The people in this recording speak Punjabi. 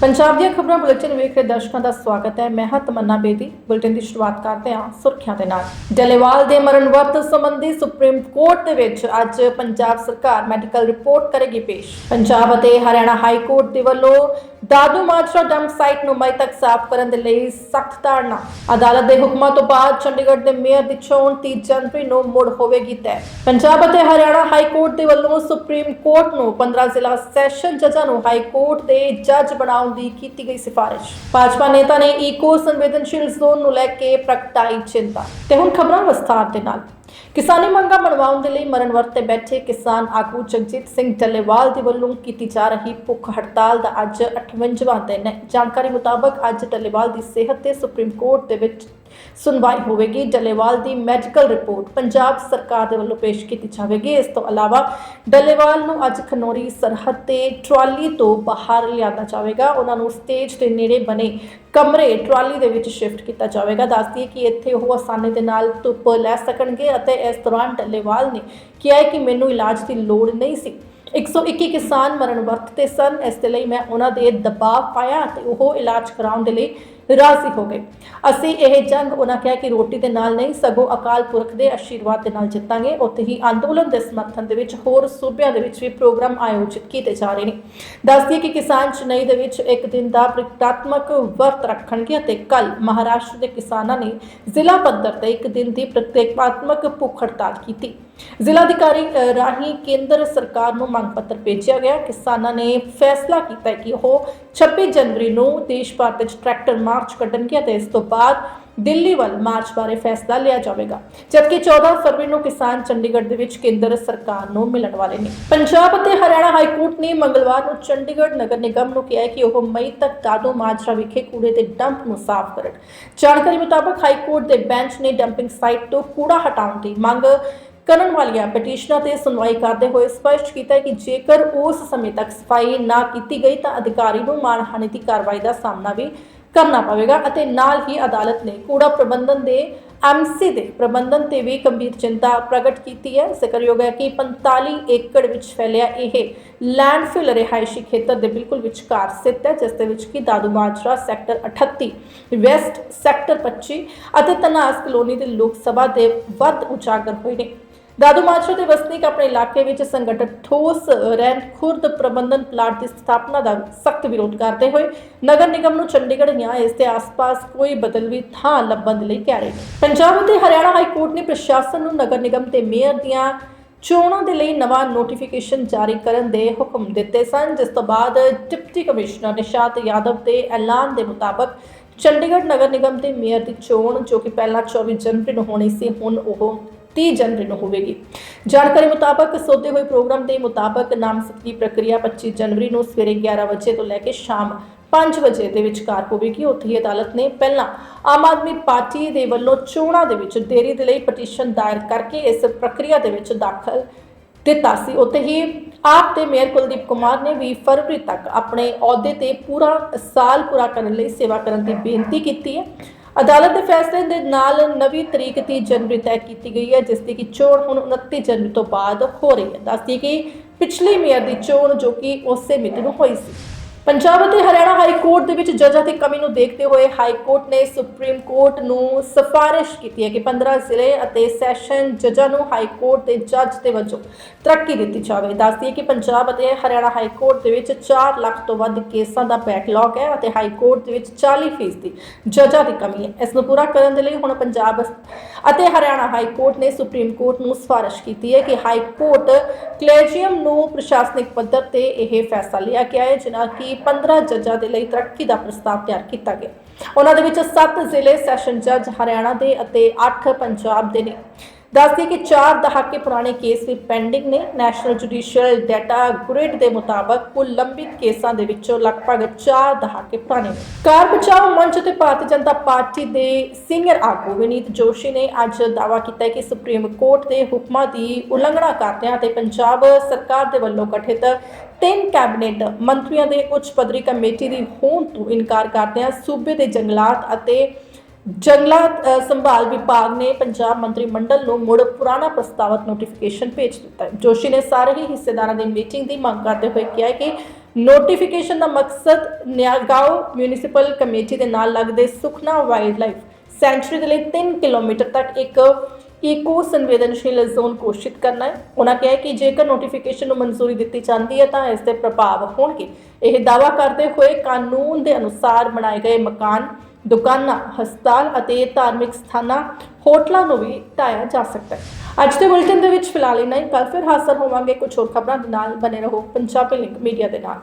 ਪੰਜਾਬ ਦੀਆਂ ਖਬਰਾਂ ਬੁਲੇਟਿਨ ਵੇਖ ਰਹੇ ਦਰਸ਼ਕਾਂ ਦਾ ਸਵਾਗਤ ਹੈ। ਮੈਂ ਹਾਂ ਤਮੰਨਾ ਬੇਦੀ। ਬੁਲੇਟਿਨ ਦੀ ਸ਼ੁਰੂਆਤ ਕਰਦੇ ਹਾਂ ਸੁਰਖੀਆਂ ਦੇ ਨਾਲ। ਡੱਲੇਵਾਲ ਦੇ ਮਰਨ ਸੰਬੰਧੀ ਸੁਪਰੀਮ ਕੋਰਟ ਦੇ ਵਿੱਚ ਅੱਜ ਪੰਜਾਬ ਸਰਕਾਰ ਮੈਡੀਕਲ ਰਿਪੋਰਟ ਕਰੇਗੀ ਪੇਸ਼। ਪੰਜਾਬ ਅਤੇ ਹਰਿਆਣਾ ਹਾਈ ਕੋਰਟ ਦੇ ਵੱਲੋਂ ਦਾਦੂ ਮਾਜਰਾ ਡੰਪ ਸਾਈਟ ਨੂੰ ਮਈ ਤੱਕ ਸਾਫ਼ ਕਰਨ ਦੇ ਲਈ ਸਖਤ ਧਾਰਨਾ। ਅਦਾਲਤ ਦੇ ਹੁਕਮਾਂ ਤੋਂ ਬਾਅਦ ਚੰਡੀਗੜ੍ਹ ਦੇ ਮੇਅਰ ਦੀ ਚੋਣ 30 ਜਨਵਰੀ ਨੂੰ ਮੁੜ ਹੋਵੇਗੀ ਤੈਅ। ਪੰਜਾਬ ਅਤੇ ਹਰਿਆਣਾ ਹਾਈ ਕੋਰਟ ਦੇ ਵੱਲੋਂ ਸੁਪਰੀਮ ਕੋਰਟ ਨੂੰ 15 ਜ਼ਿਲ੍ਹਾ ਸੈਸ਼ਨ ਜੱਜਾਂ ਨੂੰ ਹਾਈ ਕੋਰਟ ਦੇ ਜੱਜ ਬਣਾਉਣ ਦੀ ਕੀਤੀ ਗਈ ਸਿਫਾਰਿਸ਼। ਭਾਜਪਾ ਨੇਤਾ ਨੇ ਈਕੋ ਸੰਵੇਦਨਸ਼ੀਲ ਜ਼ੋਨ ਨੂੰ ਲੈ ਕੇ ਪ੍ਰਗਟਾਈ ਚਿੰਤਾ ਤੇ ਹੁਣ ਖਬਰਾਂ ਵਿਸਥਾਰ ਦੇ ਨਾਲ। ਕਿਸਾਨੀ ਮੰਗਾਂ ਮਨਵਾਉਣ ਦੇ ਲਈ ਮਰਨ ਵਰਤ ਤੇ ਬੈਠੇ ਕਿਸਾਨ ਆਗੂ ਜਗਜੀਤ ਸਿੰਘ ਡੱਲੇਵਾਲ ਦੇ ਵੱਲੋਂ ਕੀਤੀ ਜਾ ਰਹੀ ਭੁੱਖ ਹੜਤਾਲ ਦਾ ਅੱਜ 58ਵਾਂ ਦਿਨ ਹੈ। ਜਾਣਕਾਰੀ ਮੁਤਾਬਕ ਅੱਜ ਡੱਲੇਵਾਲ ਦੀ ਸਿਹਤ ਤੇ ਸੁਪਰੀਮ ਕੋਰਟ ਦੇ ਵਿੱਚ ਸੁਣਵਾਈ ਹੋਵੇਗੀ। ਡੱਲੇਵਾਲ ਦੀ ਮੈਡੀਕਲ ਰਿਪੋਰਟ ਪੰਜਾਬ ਸਰਕਾਰ ਦੇ ਵੱਲੋਂ ਪੇਸ਼ ਕੀਤੀ ਜਾਵੇਗੀ। ਇਸ ਤੋਂ ਇਲਾਵਾ ਡੱਲੇਵਾਲ ਨੂੰ ਅੱਜ ਖਨੌਰੀ ਸਰਹੱਦ ਤੇ ਟਰਾਲੀ ਤੋਂ ਬਾਹਰ ਲਿਆਂਦਾ ਜਾਵੇਗਾ। ਉਹਨਾਂ ਨੂੰ ਸਟੇਜ ਦੇ ਨੇੜੇ ਬਣੇ ਕਮਰੇ ਟਰਾਲੀ ਦੇ ਵਿੱਚ ਸ਼ਿਫਟ ਕੀਤਾ ਜਾਵੇਗਾ। ਦੱਸਦੀ ਹੈ ਕਿ ਇੱਥੇ ਉਹ ਆਸਾਨੀ ਦੇ ਨਾਲ ਧੁੱਪ ਲੈ ਸਕਣਗੇ ਅਤੇ ਇਸ ਦੌਰਾਨ ਡੱਲੇਵਾਲ ਨੇ ਕਿਹਾ ਹੈ ਕਿ ਮੈਨੂੰ ਇਲਾਜ ਦੀ ਲੋੜ ਨਹੀਂ ਸੀ। 121 ਕਿਸਾਨ ਮਰਨ ਵਰਤ ਤੇ ਸਨ। ਇਸ ਦੇ ਲਈ ਮੈਂ ਉਹਨਾਂ ਦੇ ਦਬਾਅ ਪਾਇਆ ਤੇ ਉਹ ਇਲਾਜ ਕਰਾਉਣ ਦੇ ਲਈ ਰਾਜ਼ੀ ਹੋ ਗਏ। ਅਸੀਂ ਇਹ ਜੰਗ ਉਹਨਾਂ ਕਿਹਾ ਕਿ ਰੋਟੀ ਦੇ ਨਾਲ ਨਹੀਂ, ਸਗੋਂ ਅਕਾਲ ਪੁਰਖ ਦੇ ਆਸ਼ੀਰਵਾਦ ਦੇ ਨਾਲ ਜਿੱਤਾਂਗੇ। ਉੱਥੇ ਹੀ ਅੰਦੋਲਨ ਦੇ ਸਮਰਥਨ ਦੇ ਵਿੱਚ ਹੋਰ ਸੂਬਿਆਂ ਦੇ ਵਿੱਚ ਵੀ ਪ੍ਰੋਗਰਾਮ ਆਯੋਜਿਤ ਕੀਤੇ ਜਾ ਰਹੇ ਨੇ। ਦੱਸਦੀ ਕਿ ਕਿਸਾਨ ਚੇਨਈ ਦੇ ਵਿੱਚ ਇੱਕ ਦਿਨ ਦਾ ਪ੍ਰਤੀਕਾਤਮਕ ਵਰਤ ਰੱਖਣਗੇ ਅਤੇ ਕੱਲ ਮਹਾਰਾਸ਼ਟਰ ਦੇ ਕਿਸਾਨਾਂ ਨੇ ਜ਼ਿਲ੍ਹਾ ਪੱਧਰ ਤੇ ਇੱਕ ਦਿਨ ਦੀ ਪ੍ਰਤੀਕਾਤਮਕ ਭੁੱਖ ਹੜਤਾਲ ਕੀਤੀ। ਜ਼ਿਲ੍ਹਾ ਅਧਿਕਾਰੀ ਰਾਹੀਂ ਕੇਂਦਰ ਸਰਕਾਰ ਨੂੰ ਮੰਗ ਪੱਤਰ ਭੇਜਿਆ ਗਿਆ। ਕਿਸਾਨਾਂ ਨੇ ਫੈਸਲਾ ਕੀਤਾ ਕਿ ਉਹ 26 ਜਨਵਰੀ ਨੂੰ ਦੇਸ਼ ਭਰ ਵਿੱਚ ਟਰੈਕਟਰ ਮਾਰਚ ਕੱਢਣਗੇ ਅਤੇ ਇਸ ਤੋਂ ਬਾਅਦ ਦਿੱਲੀ ਵੱਲ ਮਾਰਚ ਬਾਰੇ ਫੈਸਲਾ ਲਿਆ ਜਾਵੇਗਾ। ਜਦਕਿ 14 ਫਰਵਰੀ ਨੂੰ ਕਿਸਾਨ ਚੰਡੀਗੜ੍ਹ ਦੇ ਵਿੱਚ ਕੇਂਦਰ ਸਰਕਾਰ ਨੂੰ ਮਿਲਣ ਵਾਲੇ ਨੇ। ਪੰਜਾਬ ਅਤੇ ਹਰਿਆਣਾ ਹਾਈ ਕੋਰਟ ਨੇ ਮੰਗਲਵਾਰ ਨੂੰ ਚੰਡੀਗੜ੍ਹ ਨਗਰ ਨਿਗਮ ਨੂੰ ਕਿਹਾ ਕਿ ਉਹ ਮਈ ਤੱਕ ਦਾਦੋ ਮਾਜਰਾ ਵਿਖੇ ਕੂੜੇ ਦੇ ਡੰਪ ਨੂੰ ਸਾਫ਼ ਕਰਨ। ਜਾਣਕਾਰੀ ਮੁਤਾਬਕ ਹਾਈ ਕੋਰਟ ਦੇ ਬੈਂਚ ਨੇ ਡੰਪਿੰਗ ਸਾਈਟ ਤੋਂ ਕੂੜਾ ਹਟਾਉਣ ਦੀ ਮੰਗ ਕਰਨ ਵਾਲੀਆਂ ਪਟੀਸ਼ਨਾਂ ਤੇ ਸੁਣਵਾਈ ਕਰਦੇ ਹੋਏ ਸਪਸ਼ਟ ਕੀਤਾ ਕਿ ਜੇਕਰ ਉਸ ਸਮੇਂ ਤੱਕ ਸਫ਼ਾਈ ਨਾ ਕੀਤੀ ਗਈ ਤਾਂ ਅਧਿਕਾਰੀ ਨੂੰ ਮਾਨਹਾਨੀ ਦੀ ਕਾਰਵਾਈ ਦਾ ਸਾਹਮਣਾ ਵੀ ਕਰਨਾ ਪਵੇਗਾ ਅਤੇ ਨਾਲ ਹੀ ਅਦਾਲਤ ਨੇ ਕੂੜਾ ਪ੍ਰਬੰਧਨ ਦੇ ਐਮਸੀ ਦੇ ਪ੍ਰਬੰਧਨ ਤੇ ਵੀ ਗੰਭੀਰ ਚਿੰਤਾ ਪ੍ਰਗਟ ਕੀਤੀ ਹੈ। ਜ਼ਿਕਰਯੋਗ ਹੈ ਕਿ 45 ਏਕੜ ਵਿੱਚ ਫੈਲਿਆ ਇਹ ਲੈਂਡਫਿਲ ਰਿਹਾਇਸ਼ੀ ਖੇਤਰ ਦੇ ਬਿਲਕੁਲ ਵਿਚਕਾਰ ਸਥਿਤ ਹੈ, ਜਿਸ ਦੇ ਵਿੱਚ ਕਿ ਦਾਦੂ ਬਾਜਰਾ ਸੈਕਟਰ 38 ਵੈਸਟ ਸੈਕਟਰ 25 ਅਤੇ ਤਨਾਸ ਕਲੋਨੀ ਦੇ ਲੋਕ ਸਭਾ ਦੇ ਵੱਧ ਉਜਾਗਰ ਹੋਏ ਨੇ। ਦਾਦੂ ਮਾਜਰਾ ਦੇ ਵਸਨੀਕ ਆਪਣੇ ਇਲਾਕੇ ਵਿੱਚ ਸੰਗਠਿਤ ਠੋਸ, ਰਹਿੰਦ ਖੁਰਦ ਪ੍ਰਬੰਧਨ ਪਲਾਟ ਦੀ ਸਥਾਪਨਾ ਦਾ ਸਖਤ ਵਿਰੋਧ ਕਰਦੇ ਹੋਏ ਨਗਰ ਨਿਗਮ ਨੂੰ ਚੰਡੀਗੜ੍ਹ ਜਾਂ ਇਸ ਦੇ ਆਸ-ਪਾਸ ਕੋਈ ਬਦਲਵੀ ਥਾਂ ਲੱਭਣ ਦੇ ਲਈ ਕਹਿ ਰਹੇ ਪੰਜਾਬ ਅਤੇ ਹਰਿਆਣਾ ਹਾਈ ਕੋਰਟ ਨੇ ਪ੍ਰਸ਼ਾਸਨ ਨੂੰ ਨਗਰ ਨਿਗਮ ਤੇ ਮੇਅਰ ਦੀਆਂ ਚੋਣਾਂ ਦੇ ਲਈ ਨਵਾਂ ਨੋਟੀਫਿਕੇਸ਼ਨ ਜਾਰੀ ਕਰਨ ਦੇ ਹੁਕਮ ਦਿੱਤੇ ਸਨ, ਜਿਸ ਤੋਂ ਬਾਅਦ ਡਿਪਟੀ ਕਮਿਸ਼ਨਰ ਨਿਸ਼ਾਤ ਯਾਦਵ ਦੇ ਐਲਾਨ ਦੇ ਮੁਤਾਬਕ ਚੰਡੀਗੜ੍ਹ ਨਗਰ ਨਿਗਮ ਦੇ ਮੇਅਰ ਦੀ ਚੋਣ, ਜੋ ਕਿ ਪਹਿਲਾਂ 24 ਜਨਵਰੀ ਨੂੰ ਹੋਣੀ ਸੀ, ਹੁਣ ਉਹ 30 ਜਨਵਰੀ ਨੂੰ ਹੋਵੇਗੀ। ਜਾਣਕਾਰੀ ਮੁਤਾਬਕ ਸੋਧੇ ਹੋਏ ਪ੍ਰੋਗਰਾਮ ਦੇ ਮੁਤਾਬਕ ਨਾਮਜ਼ਦਗੀ ਪ੍ਰਕਿਰਿਆ 25 ਜਨਵਰੀ ਨੂੰ ਸਵੇਰੇ 11 ਵਜੇ ਤੋਂ ਲੈ ਕੇ ਸ਼ਾਮ 5 ਵਜੇ ਦੇ ਵਿਚਕਾਰ ਹੋਵੇਗੀ। ਉੱਥੇ ਹੀ ਅਦਾਲਤ ਨੇ ਪਹਿਲਾਂ ਆਮ ਆਦਮੀ ਪਾਰਟੀ ਦੇ ਵੱਲੋਂ ਚੋਣਾਂ ਦੇ ਵਿੱਚ ਦੇਰੀ ਦੇ ਲਈ ਪਟੀਸ਼ਨ ਦਾਇਰ ਕਰਕੇ ਇਸ ਪ੍ਰਕਿਰਿਆ ਦੇ ਵਿੱਚ ਦਾਖਲ ਦਿੱਤਾ ਸੀ। ਉੱਥੇ ਹੀ ਆਪ ਤੇ ਮੇਅਰ ਕੁਲਦੀਪ ਕੁਮਾਰ ਨੇ 20 ਫਰਵਰੀ ਤੱਕ ਆਪਣੇ ਅਹੁਦੇ ਤੇ ਪੂਰਾ ਸਾਲ ਪੂਰਾ ਕਰਨ ਲਈ ਸੇਵਾ ਕਰਨ ਦੀ ਬੇਨਤੀ ਕੀਤੀ ਹੈ। ਅਦਾਲਤ ਦੇ ਫੈਸਲੇ ਦੇ ਨਾਲ ਨਵੀਂ ਤਰੀਕ 30 ਜਨਵਰੀ ਤੈਅ ਕੀਤੀ ਗਈ ਹੈ, ਜਿਸ ਦੀ ਕਿ ਚੋਣ ਹੁਣ 29 ਜਨਵਰੀ ਤੋਂ ਬਾਅਦ ਹੋ ਰਹੀ ਹੈ। ਦੱਸਦੀ ਕਿ ਪਿਛਲੀ ਮੇਅਰ ਦੀ ਚੋਣ ਜੋ ਕਿ ਉਸੇ ਮਿਤੀ ਨੂੰ ਹੋਈ ਸੀ। ਪੰਜਾਬ ਅਤੇ ਹਰਿਆਣਾ ਹਾਈ ਕੋਰਟ ਦੇ ਵਿੱਚ ਜੱਜਾਂ ਦੀ ਕਮੀ ਨੂੰ ਦੇਖਦੇ ਹੋਏ ਹਾਈ ਕੋਰਟ ਨੇ ਸੁਪਰੀਮ ਕੋਰਟ ਨੂੰ ਸਿਫਾਰਿਸ਼ ਕੀਤੀ ਹੈ ਕਿ 15 ਜ਼ਿਲ੍ਹੇ ਅਤੇ ਸੈਸ਼ਨ ਜੱਜਾਂ ਨੂੰ ਹਾਈ ਕੋਰਟ ਦੇ ਜੱਜ ਦੇ ਵਜੋਂ ਤਰੱਕੀ ਦਿੱਤੀ ਜਾਵੇ। ਦੱਸਦੀ ਹੈ ਕਿ ਪੰਜਾਬ ਅਤੇ ਹਰਿਆਣਾ ਹਾਈ ਕੋਰਟ ਦੇ ਵਿੱਚ 4 ਲੱਖ ਤੋਂ ਵੱਧ ਕੇਸਾਂ ਦਾ ਬੈਕਲੌਗ ਹੈ ਅਤੇ ਹਾਈ ਕੋਰਟ ਦੇ ਵਿੱਚ 40% ਦੀ ਜੱਜਾਂ ਦੀ ਕਮੀ ਹੈ। ਇਸ ਨੂੰ ਪੂਰਾ ਕਰਨ ਦੇ ਲਈ ਹੁਣ ਪੰਜਾਬ ਅਤੇ ਹਰਿਆਣਾ ਹਾਈ ਕੋਰਟ ਨੇ ਸੁਪਰੀਮ ਕੋਰਟ ਨੂੰ ਸਿਫਾਰਿਸ਼ ਕੀਤੀ ਹੈ ਕਿ ਹਾਈ ਕੋਰਟ ਕਲੇਜੀਅਮ ਨੂੰ ਪ੍ਰਸ਼ਾਸਨਿਕ ਪੱਧਰ ਤੇ ਇਹ ਫੈਸਲਾ ਲਿਆ ਗਿਆ ਹੈ ਜਿਨ੍ਹਾਂ ਕਿ 15 ਜੱਜਾਂ ਦੇ ਲਈ ਤਰੱਕੀ ਦਾ ਪ੍ਰਸਤਾਵ ਤਿਆਰ ਕੀਤਾ ਗਿਆ। ਉਹਨਾਂ ਦੇ ਵਿੱਚ 7 ਜ਼ਿਲ੍ਹੇ, ਸੈਸ਼ਨ ਜੱਜ ਹਰਿਆਣਾ ਦੇ ਅਤੇ 8 ਪੰਜਾਬ ਦੇ ਨੇ। ਦੱਸਦੀ ਕਿ 4 ਦਹਾਕੇ ਪੁਰਾਣੇ ਕੇਸ ਵੀ ਪੈਂਡਿੰਗ ਨੇ। ਨੈਸ਼ਨਲ ਜੁਡੀਸ਼ੀਅਲ ਡਾਟਾ ਗ੍ਰਿਡ ਦੇ ਮੁਤਾਬਕ ਕੁੱਲ ਲੰਬਿਤ ਕੇਸਾਂ ਦੇ ਵਿੱਚੋਂ ਲਗਭਗ 4 ਦਹਾਕੇ ਪੁਰਾਣੇ ਨੇ। ਕਾਰ ਬਚਾਓ ਮੰਚ ਤੇ ਭਾਰਤੀ ਜਨਤਾ ਪਾਰਟੀ ਦੇ ਸੀਨੀਅਰ ਆਗੂ ਵਿਨੀਤ ਜੋਸ਼ੀ ਨੇ ਅੱਜ ਦਾਅਵਾ ਕੀਤਾ ਕਿ ਸੁਪਰੀਮ ਕੋਰਟ ਦੇ ਹੁਕਮਾਂ ਦੀ ਉਲੰਘਣਾ ਕਰਦਿਆਂ ਤੇ ਪੰਜਾਬ ਸਰਕਾਰ ਦੇ ਵੱਲੋਂ ਗਠਿਤ ਤਿੰਨ ਕੈਬਨਿਟ ਮੰਤਰੀਆਂ ਦੇ ਉੱਚ ਪੱਧਰੀ ਕਮੇਟੀ ਦੀ ਹੋਂਦ ਤੋਂ ਇਨਕਾਰ ਕਰਦਿਆਂ ਸੂਬੇ ਦੇ ਜੰਗਲਾਤ ਅਤੇ ਜੰਗਲਾਤ ਸੰਭਾਲ ਵਿਭਾਗ ਨੇ ਪੰਜਾਬ ਮੰਤਰੀ ਮੰਡਲ ਨੂੰ ਮੁੜ ਪੁਰਾਣਾ ਪ੍ਰਸਤਾਵਤ ਨੋਟੀਫਿਕੇਸ਼ਨ ਭੇਜ ਦਿੱਤਾ ਹੈ। ਜੋਸ਼ੀ ਨੇ ਸਾਰੇ ਹੀ ਹਿੱਸੇਦਾਰਾਂ ਦੀ ਮੀਟਿੰਗ ਦੀ ਮੰਗ ਕਰਦੇ ਹੋਏ ਕਿਹਾ ਕਿ ਨੋਟੀਫਿਕੇਸ਼ਨ ਦਾ ਮਕਸਦ ਨਿਆਗਾਓ ਮਿਊਨਿਸਪਲ ਕਮੇਟੀ ਦੇ ਨਾਲ ਲੱਗਦੇ ਸੁਖਨਾ ਵਾਈਲਡ ਲਾਈਫ ਸੈਂਚੁਰੀ ਦੇ ਲਈ 3 ਕਿਲੋਮੀਟਰ ਤੱਕ ਇੱਕ ਈਕੋ ਸੰਵੇਦਨਸ਼ੀਲ ਜ਼ੋਨ ਘੋਸ਼ਿਤ ਕਰਨਾ ਹੈ। ਉਹਨਾਂ ਕਿਹਾ ਕਿ ਜੇਕਰ ਨੋਟੀਫਿਕੇਸ਼ਨ ਨੂੰ ਮਨਜ਼ੂਰੀ ਦਿੱਤੀ ਜਾਂਦੀ ਹੈ, ਤਾਂ ਇਸ ਦੇ ਪ੍ਰਭਾਵ ਹੋਣਗੇ। ਇਹ ਦਾਅਵਾ ਕਰਦੇ ਹੋਏ ਕਾਨੂੰਨ ਦੇ ਅਨੁਸਾਰ ਬਣਾਏ ਗਏ ਮਕਾਨ ਦੁਕਾਨਾਂ, ਹਸਪਤਾਲ ਅਤੇ ਧਾਰਮਿਕ ਸਥਾਨਾਂ, ਹੋਟਲਾਂ ਨੂੰ ਵੀ ਢਾਇਆ ਜਾ ਸਕਦਾ ਹੈ। ਅੱਜ ਦੇ ਬੁਲੇਟਿਨ ਦੇ ਵਿੱਚ ਫਿਲਹਾਲ ਇੰਨਾ ਹੀ। ਕੱਲ ਫਿਰ ਹਾਜ਼ਰ ਹੋਵਾਂਗੇ ਕੁਝ ਹੋਰ ਖਬਰਾਂ ਦੇ ਨਾਲ। ਬਨੇ ਰਹੋ ਪੰਜਾਬੀ ਲਿੰਕ ਮੀਡੀਆ ਦੇ ਨਾਲ।